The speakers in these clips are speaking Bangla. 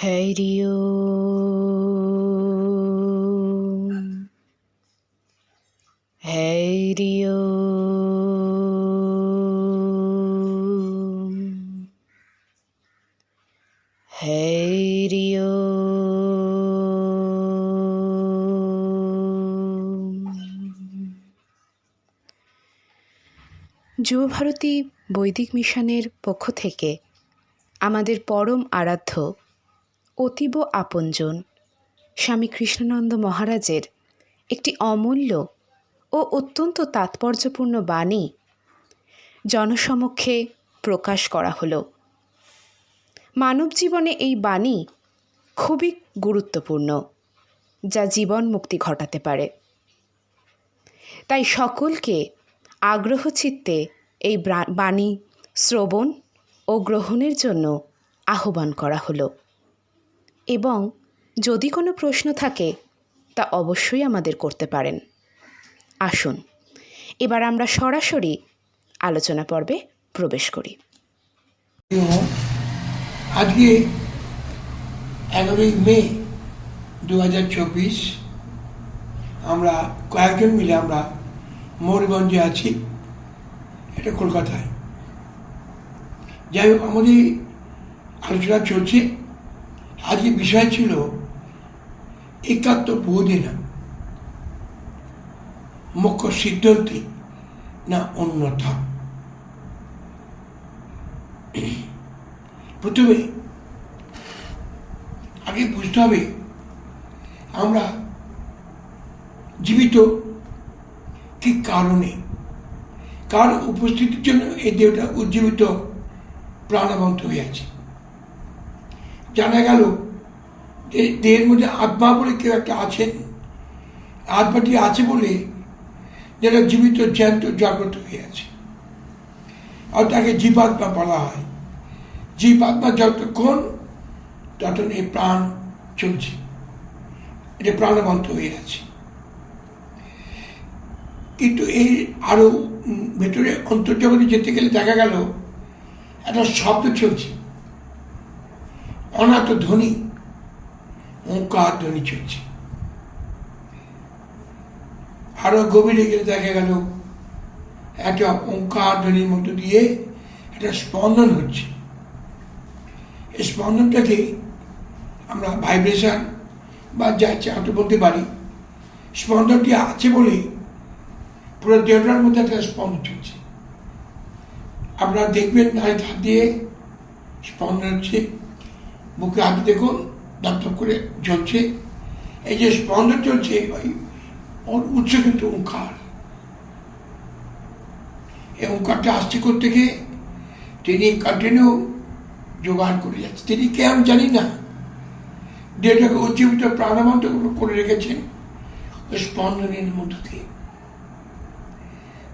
ওম হরি ওম যুবভারতী বৈদিক মিশনের পক্ষ থেকে আমাদের পরম আরাধ্য অতীব আপনজন। স্বামী কৃষ্ণানন্দ মহারাজের একটি অমূল্য ও অত্যন্ত তাৎপর্যপূর্ণ বাণী জনসমক্ষে প্রকাশ করা হলো। মানব জীবনে এই বাণী খুবই গুরুত্বপূর্ণ, যা জীবন মুক্তি ঘটাতে পারে। তাই সকলকে আগ্রহ চিত্তে এই বাণী শ্রবণ ও গ্রহণের জন্য আহ্বান করা হলো। এবং যদি কোনো প্রশ্ন থাকে, তা অবশ্যই আমাদের করতে পারেন। আসুন, এবার আমরা সরাসরি আলোচনা পর্বে প্রবেশ করি। আজকে এগারোই মে দু হাজার চব্বিশ, আমরা কয়েকজন মিলে আমরা মোরগঞ্জে আছি, এটা কলকাতায়। যাই হোক, আমাদের আলোচনা চলছে। আজকে বিষয় ছিল একাত্তর বহুদিনা মুখ্য সিদ্ধান্তে না অন্যথা। প্রথমে আগে বুঝতে হবে আমরা জীবিত কি কারণে, কার উপস্থিতির জন্য এই দেহটা উজ্জীবিত, প্রাণবন্ত হয়ে আছে। জানা গেল যে দেহের মধ্যে আত্মা বলে কেউ একটা আছেন আত্মাটি আছে বলে যেটা জীবিত জ্যান্ত জাগ্রত হয়ে আছে। আর তাকে জীবাত্মা বলা হয়। জীবাত্মা যতক্ষণ তখন এই প্রাণ চলছে। এটা প্রাণবন্ত হয়ে আছে। কিন্তু এই আরও উম, ভেতরে অন্তর্জগতে যেতে গেলে দেখা গেল একটা শব্দ চলছে। অনাথ ধ্বনি ওঙ্কার ধ্বনি চলছে। আরও গভীরে গেলে দেখা গেল, একটা ওঙ্কার ধ্বনির মধ্য দিয়ে একটা স্পন্দন হচ্ছে। এই স্পন্দনটাকে আমরা ভাইব্রেশন বা যা হয়তো বলতে পারি, স্পন্দনটি আছে বলে পুরো দেহটার মধ্যে একটা স্পন্দন চলছে। আপনারা দেখবেন নারী হাত দিয়ে স্পন্দন হচ্ছে। বুকে হাত দেখুন দপদপ করে জ্বলছে। এই যে স্পন্দন চলছে, ওই ওর উৎস কিন্তু ওঙ্কার এই ওঙ্কারটা আসছে থেকে তিনি কন্টিনিউ জোগাড় করে যাচ্ছে। তিনি কে আমি জানি না। দেহটাকে উজ্জীবিত প্রাণবন্ত করে রেখেছেন স্পন্দনের মধ্য দিয়ে।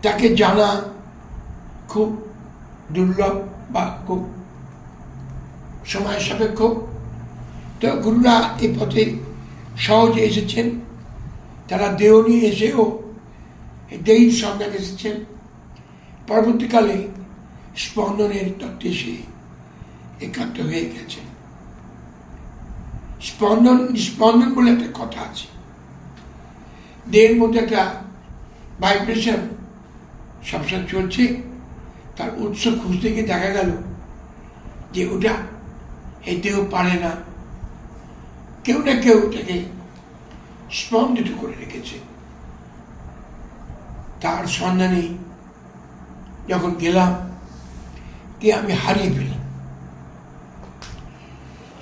তাকে জানা খুব দুর্লভ বা খুব সময় সাপেক্ষ। তো গুরুরা এই পথে সহজে এসেছেন। তারা দেহ নিয়ে এসেও দেহীর সন্ধান এসেছেন। পরবর্তীকালে স্পন্দনের তত্ত্বে এসে একাত্ম হয়ে গেছে স্পন্দন স্পন্দন বলে একটা কথা আছে। দেহের মধ্যে একটা ভাইব্রেশন সবসময় চলছে। তার উৎস খুঁজতে গিয়ে দেখা গেল যে ওটা দেহ পারে না। কেউ না কেউ এটাকে স্পন্দিত করে রেখেছে। তার সন্ধানে যখন গেলাম কি আমি হারিয়ে ফেলি।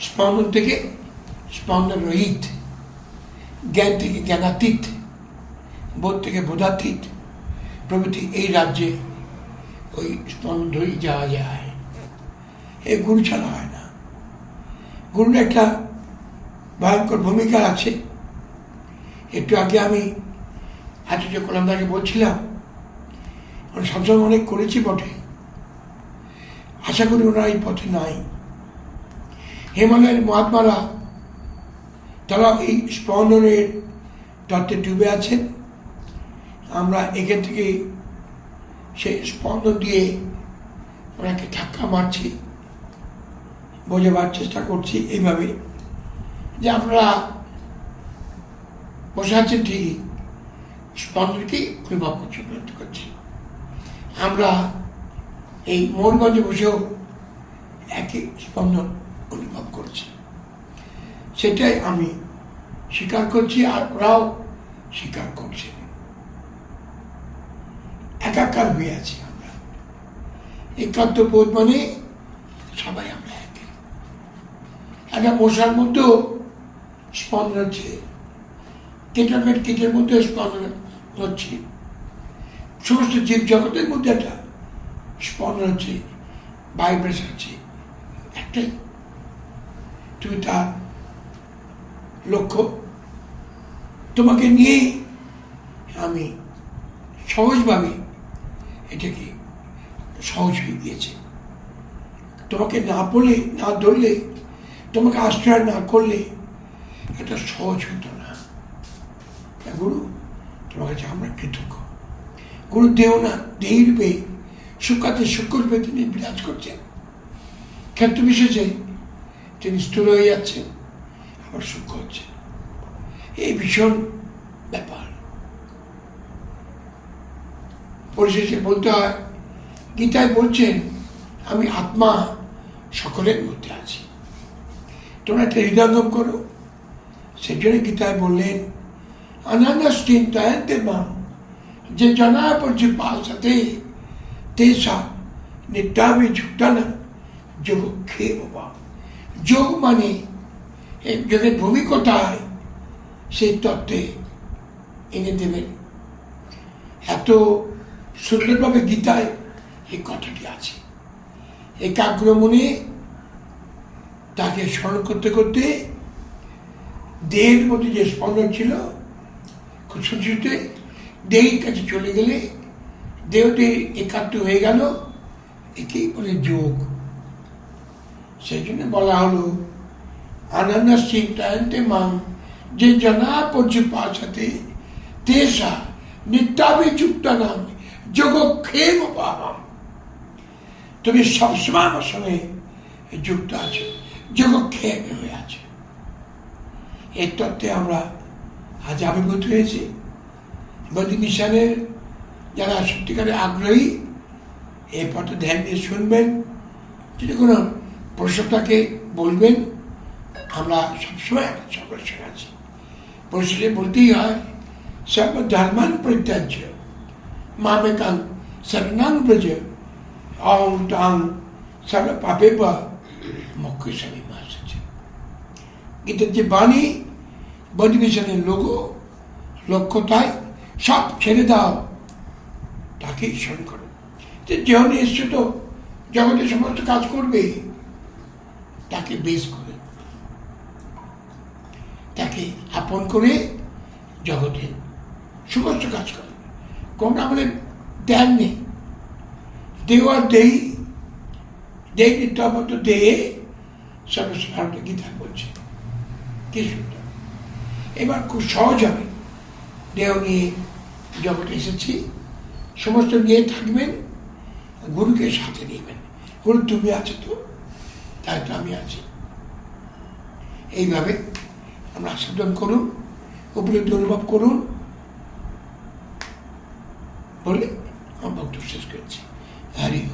স্পন্দন থেকে স্পন্দন রহিত জ্ঞান থেকে জ্ঞানাতীত, বোধ থেকে বোধাতীত প্রভৃতি এই রাজ্যে ওই স্পন্দন ধরেই যাওয়া যায়। এই গুরু ছাড়া হয় গুরুর একটা ভয়ঙ্কর ভূমিকা আছে। একটু আগে আমি আচার্য কলামদাকে বলছিলাম, আমরা সবসময় অনেক করেছি বটে। আশা করি ওনারা এই পথে নাই। হিমালয়ের মহাত্মারা, তারা এই স্পন্দনের তত্ত্বে ডুবে আছেন। আমরা এখান থেকে সেই স্পন্দন দিয়ে ওনাকে ধাক্কা মারছি। বোঝাবার চেষ্টা করছি এইভাবে যে আমরা বসে আছেন ঠিকই স্পন্দনকে অনুভব করছি উপলব্ধি করছি। আমরা এই মোড়গঞ্জে বসেও একই স্পন্দন অনুভব করছি। সেটাই আমি স্বীকার করছি আর ওরাও স্বীকার করছে। একাকার হয়ে আছি আমরা। একাত্ম বোধ মানে সবাই আমরা একটা মশার মধ্যেও স্পন্দন হচ্ছে। কেটামেট কেটের মধ্যেও স্পন্দন হচ্ছে। সমস্ত জীব জগতের মধ্যে একটা স্পন্দন হচ্ছে ভাইব্রেশন আছে একটাই। তুমি তার লক্ষ্য তোমাকে নিয়ে আমি সহজভাবে এটাকে সহজ হয়ে গিয়েছে। তোমাকে না পড়লে না ধরলে তোমাকে আশ্রয় না করলে এটা সহজ হতো না। গুরু, তোমার কাছে আমরা কৃতজ্ঞ। গুরু দেহ না দেহী রূপে সূক্ষ্মাতে সূক্ষ্ম রূপে তিনি বিরাজ করছেন। ক্ষেত্র বিশেষে তিনি স্থূল হয়ে যাচ্ছেন, আবার সূক্ষ্ম হচ্ছে। এই ভীষণ ব্যাপার। পরিশেষে বলতে হয়, গীতায় বলছেন, আমি আত্মা সকলের মধ্যে আছি। তোমরা হৃদয়ঙ্গম করো। জন্য গীতায় বললেন অনান্যশ্চিন্তায়ন্তে মাম, যে জনা পড়ছে পাশাতে তেসা নিত্যাবি যোগ খেয়ে বাবা যোগ মানে এই যোগের ভূমি সেই তত্ত্বে এনে দেবেন। এত সুন্দরভাবে গীতায় এই কথাটি আছে। একাগ্র মনে তাকে স্মরণ করতে করতে দেহের মধ্যে যে স্পন্দন ছিল, খুব সুন্দরতে দেহের কাছে চলে গেলে দেহটি একাত্ম হয়ে গেল একেই বলে যোগ। সেই জন্য বলা হলো আনন্দ চিন্তায়ন্তে মান যে জনা পর্য পাশাতে তেসা নিত্যাবি যুক্ত নাম যোগক্ষেম পাহাম তুমি সবসময় আমার সঙ্গে যুক্ত আছো। যোগক্ষেম হয়ে আছে। এই তত্ত্বে আমরা আজ আবির্ভূত হয়েছি। বৌদ্ধ মিশনের যারা সত্যিকারে আগ্রহী এই পথে ধ্যান দিয়ে শুনবেন, যদি কোনো প্রশ্ন বলবেন, আমরা সবসময় সকলের সঙ্গে আছি। পরিশেষে বলতেই হয় সর্ব ধর্মান পরিত্যাজ্য মামেকাং শরণাং ব্রজ অং তাং সর্ব পাপে বা মুখ্য স্বামী মাস গীতার যে বাণী বধিমিশনের লোগো লক্ষ্য তাই সব ছেড়ে দাও তাকে ঈশ্বর করো। যে যেমন এসছো তো জগতে সমস্ত কাজ করবে, তাকে বেশ করে, তাকে আপন করে জগতে সমস্ত কাজ করে কোনটা আমাদের ধ্যান নেই। দেওয়ার দেই দেই নিত্যাবত দেহে সর্বস্ব গীতা বলছে। কি সুন্দর। এবার খুব সহজ হবে। দেহ নিয়ে জগতে এসেছি। সমস্ত নিয়ে থাকবেন। গুরুকে সাথে নেবেন। গুরু, তুমি আছো তো? তাই তো আমি আছি। এইভাবে আমরা আস্বাদন করুন। উপলব্ধি অনুভব করুন। বলে আমার বক্তব্য শেষ করেছি। ওম।